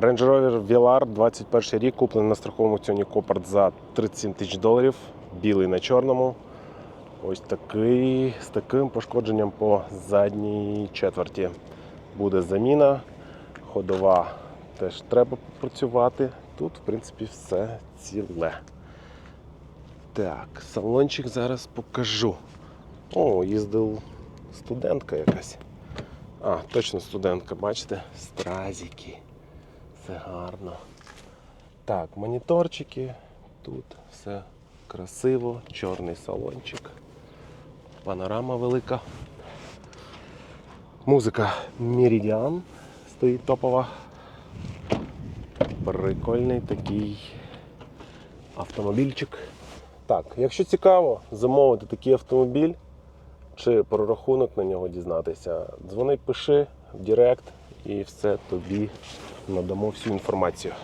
Range Rover Velar 21 рік, куплений на страховому аукціоні Копарт за 37 тисяч доларів, білий на чорному. Ось такий з таким пошкодженням по задній четверті. Буде заміна, ходова теж треба попрацювати. Тут, в принципі, все ціле. Так, салончик зараз покажу. О, їздив студентка якась. А, точно студентка, бачите? Стразики. Все гарно. Так, моніторчики. Тут все красиво, чорний салончик. Панорама велика. Музика Meridian стоїть топова. Прикольний такий автомобільчик. Так, якщо цікаво замовити такий автомобіль чи прорахунок на нього дізнатися, дзвони, пиши в Директ і все тобі надамо всю інформацію.